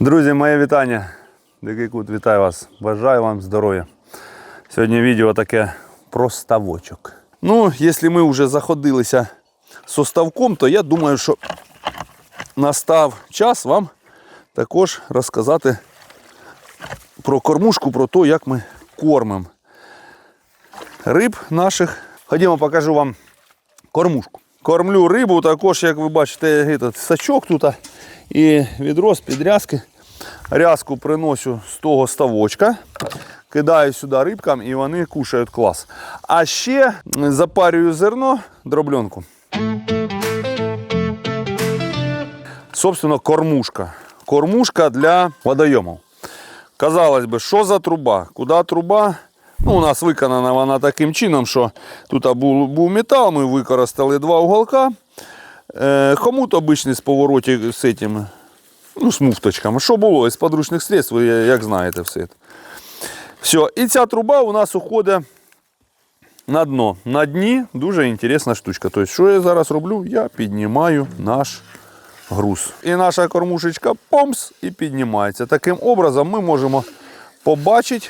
Друзі, моє вітання. Дикий кут, вітаю вас. Бажаю вам здоров'я. Сьогодні відео таке про ставочок. Ну, якщо ми вже заходилися з ставком, то я думаю, що настав час вам також розказати про кормушку, про те, як ми кормимо риб наших. Ходімо, покажу вам кормушку. Кормлю рибу, також, як ви бачите, сачок тут і відро з підрязки. Рязку приношу з того ставочка, кидаю сюди рибкам і вони кушають клас. А ще запарюю зерно дробленку. Собственно, кормушка. Кормушка для водойомів. Казалось би, що за труба? Куди труба? Ну, у нас виконана вона таким чином, що тут був метал, ми використали два уголка. Е, хомут обичний з поворотів з цим, ну, з муфточками. Що було із подручних средств, ви як знаєте все. це. Все, і ця труба у нас уходить на дно. На дні дуже інтересна штучка. Тобто, що я зараз роблю? Я піднімаю наш груз. І наша кормушечка помс і піднімається. Таким образом ми можемо побачити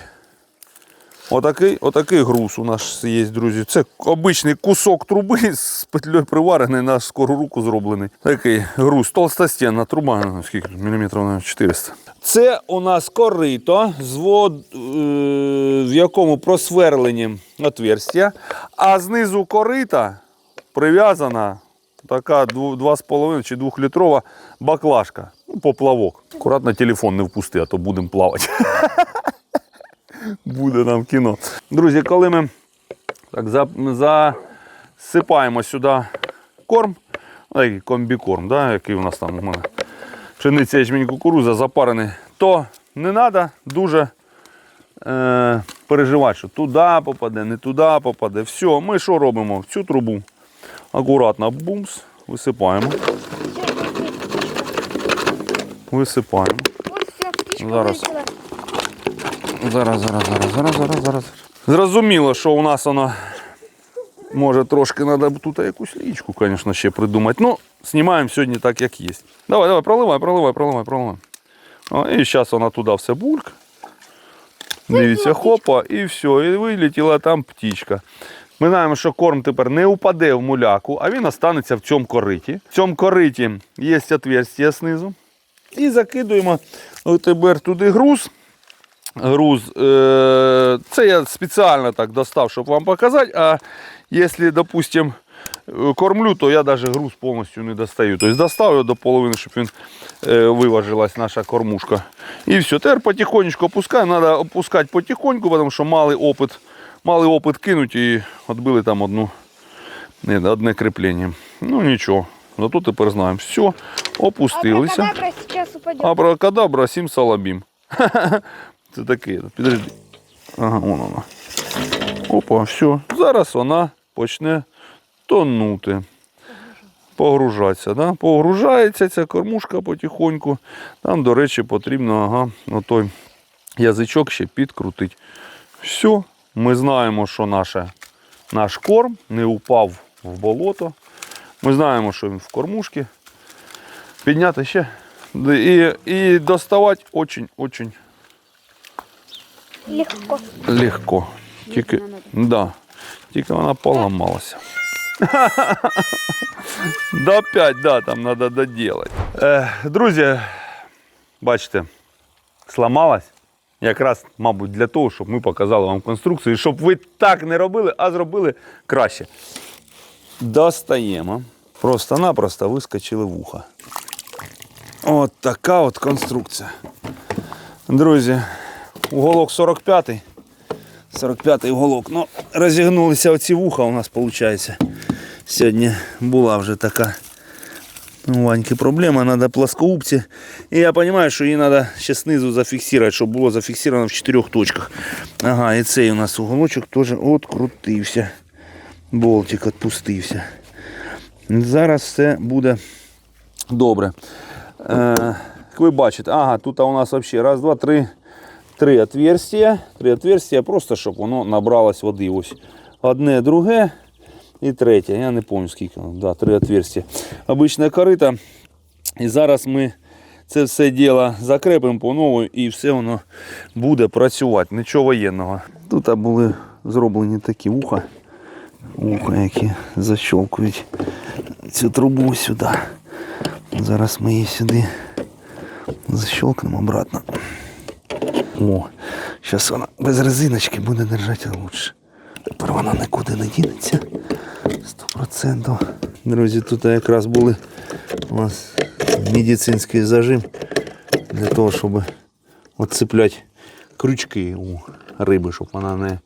отакий, отакий груз у нас є, друзі. Це обичний кусок труби з петлею приварений на скору руку зроблений. Такий груз, толстостінна труба, скільки тут, міліметрів на 400. Це у нас корито, звод, е, в якому просверлені отверстя, а знизу корита прив'язана така 2,5 чи 2-літрова баклажка. Ну, поплавок. Акуратно телефон не впусти, а то будемо плавати. Буде нам кіно. Друзі, коли ми так, за- засипаємо сюди корм, ну, такий комбікорм, да, який у нас там у мене пшениця ячмінь кукуруза запарений, то не треба дуже е, переживати, що туди попаде, не туди попаде. Все, ми що робимо? В цю трубу акуратно бумс, висипаємо. Висипаємо. Зараз. Зараз, зараз, зараз, зараз, зараз, зараз. Зрозуміло, що у нас воно може трошки треба тут якусь лічку, звісно, ще придумати. Ну, знімаємо сьогодні так, як є. Давай, давай, проливай, проливай, проливай, проливай. О, і зараз вона туди все бульк. Дивіться, хопа, і все, і вилетіла там птічка. Ми знаємо, що корм тепер не упаде в муляку, а він останеться в цьому кориті. В цьому кориті є отверстие знизу. І закидуємо тепер туди груз груз. Е, Це я спеціально так достав, щоб вам показати. А якщо, допустим, кормлю, то я навіть груз повністю не достаю. Тобто достав його до половини, щоб він е, виважилась наша кормушка. І все. Тепер потихонечку опускаємо. Треба опускати потихоньку, тому що мали опит, мали опит кинуть і відбили там одну, не, одне кріплення. Ну нічого. Зато тепер знаємо. Все, опустилися. Абракадабра сейчас упадет. Абракадабра, сім салабім. Це таке. Підожди. Ага, вон вона. Опа, все. Зараз вона почне тонути. Погружатися. Да? Погружається ця кормушка потихоньку. Там, до речі, потрібно ага, отой язичок ще підкрутити. Все. Ми знаємо, що наше, наш корм не упав в болото. Ми знаємо, що він в кормушці. Підняти ще. І, і доставати очень-очень Легко. легко. Тільки, да, тільки вона поламалася. До 5, да, там треба доділати. Е, друзі, бачите, сламалась. Якраз, мабуть, для того, щоб ми показали вам конструкцію, щоб ви так не робили, а зробили краще. Достаємо. Просто-напросто вискочили вуха. От така от конструкція. Друзі, уголок 45-й. 45-й уголок. Ну, розігнулися оці вуха у нас, виходить. Сьогодні була вже така у Ваньки проблема, треба плоскоубці. І я розумію, що її треба ще знизу зафіксувати, щоб було зафіксовано в чотирьох точках. Ага, і цей у нас уголочок теж открутився. Болтик відпустився. Зараз все буде добре. Е, як ви бачите, ага, тут у нас взагалі раз, два, три, три отверстия. Три отверстия, просто щоб воно набралось води. Ось одне, друге і третє. Я не пам'ятаю скільки. Да, три отверстия. Обична корита. І зараз ми Це все діло закрепимо по новій і все воно буде працювати. Нічого воєнного. Тут були зроблені такі вуха. Вуха, які защолкують цю трубу сюди. Зараз ми її сюди защелкнемо обратно. О, зараз вона без резиночки буде держати лучше. Тепер вона нікуди не дінеться. 100%. Друзі, тут якраз були у нас медицинський зажим для того, щоб відцепляти крючки у риби, щоб вона не,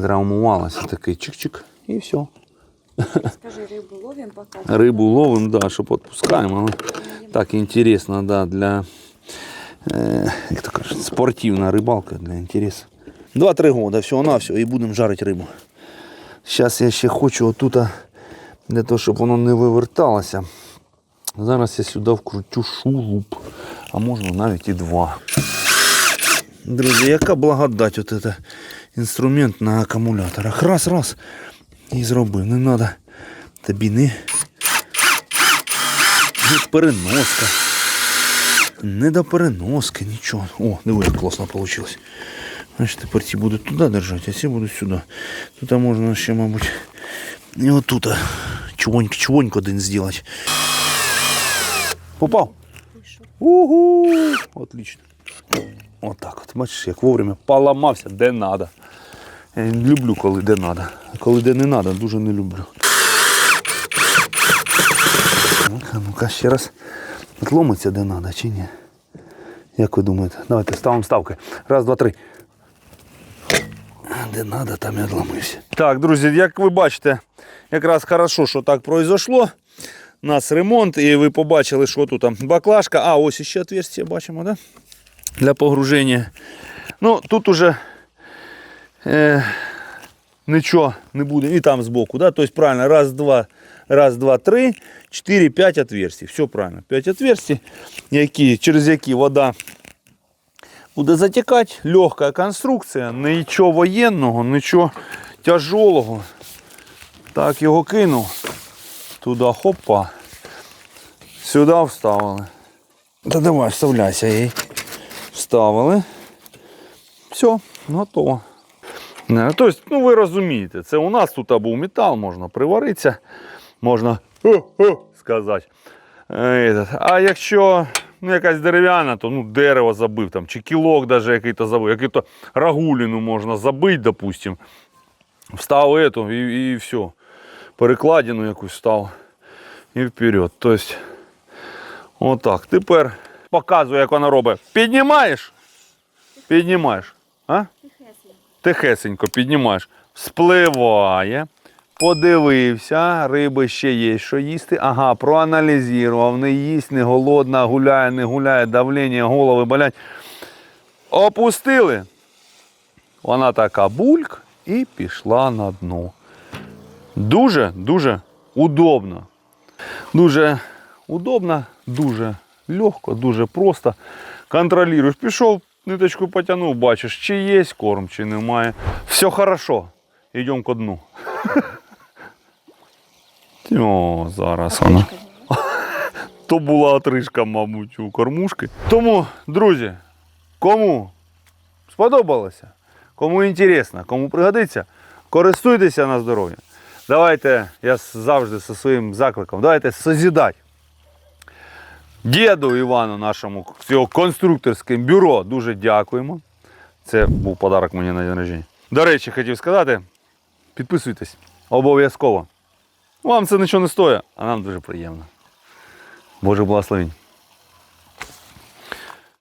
травмувалася. Такий чик-чик і все. Скажи, рыбу ловим пока. Рибу ловим, да, щоб відпускаємо. Але так інтересно, да, для е, як то кажуть, спортивна рибалка для інтересу. Два-три года, всього на все, і будемо жарити рибу. Зараз я ще хочу отут, для того, щоб воно не виверталося. Зараз я сюди вкрутю шуруп, а можна навіть і два. Друзі, яка благодать от це інструмент на акумуляторах. Раз, раз. І зробив. Не треба тобі не переноска. Не до переноски, нічого. О, диви, класно вийшло. Значить, тепер ці будуть туди держати, а ці будуть сюди. Тут можна ще, мабуть, і отут чвоньк, чвоньк один зробити. Попав? Угу! Отлично. Отак от. Бачиш, як вовремя поламався, де треба. Я люблю, коли де треба. А коли де не треба, дуже не люблю. Ну-ка, ну-ка, ще раз. Отломиться де треба чи ні? Як ви думаєте? Давайте ставимо ставки. Раз, два, три. Де треба, там і відломився. Так, друзі, як ви бачите, якраз хорошо, що так произошло. У нас ремонт, і ви побачили, що тут там баклажка. А, ось ще отверстие бачимо, да? Для погруження. Ну, тут уже е, нічого не буде. І там збоку, да? Тобто правильно, раз, два, раз, два, три, чотири, п'ять отверстий. Все правильно. П'ять отверстий, які, через які вода буде затікати. Легка конструкція, нічого воєнного, нічого тяжелого. Так, його кинув. Туди хопа. Сюди вставили. Та давай, вставляйся їй. Вставили. Все, готово. Тобто, ну ви розумієте, це у нас тут був метал, можна приваритися, можна сказати. А якщо ну, якась дерев'яна, то ну, дерево забив, там, чи кілок даже який-то забив, який-то рагуліну можна забити, допустим. Встав эту і, і все. Перекладину якусь став і вперед. Тобто, отак. Тепер показую, як вона робить. Піднімаєш? Піднімаєш. А? Тихесенько піднімаєш. Спливає. Подивився, риби ще є, що їсти. Ага, проаналізував, не їсть, не голодна, гуляє, не гуляє, давлення, голови болять. Опустили. Вона така бульк і пішла на дно. Дуже-дуже удобно. Дуже удобно, дуже легко, дуже просто. Контролюєш. Пішов, ниточку потягнув, бачиш, чи є корм, чи немає. Все хорошо. Йдемо ко дну. О, зараз вона. То була отрижка, мабуть, у кормушки. Тому, друзі, кому сподобалося, кому інтересно, кому пригодиться, користуйтеся на здоров'я. Давайте, я завжди зі своїм закликом, давайте созідати. Діду Івану, нашому цього конструкторському бюро, дуже дякуємо. Це був подарок мені на день народження. До речі, хотів сказати, підписуйтесь обов'язково. Вам це нічого не стоїть, а нам дуже приємно. Боже благословень.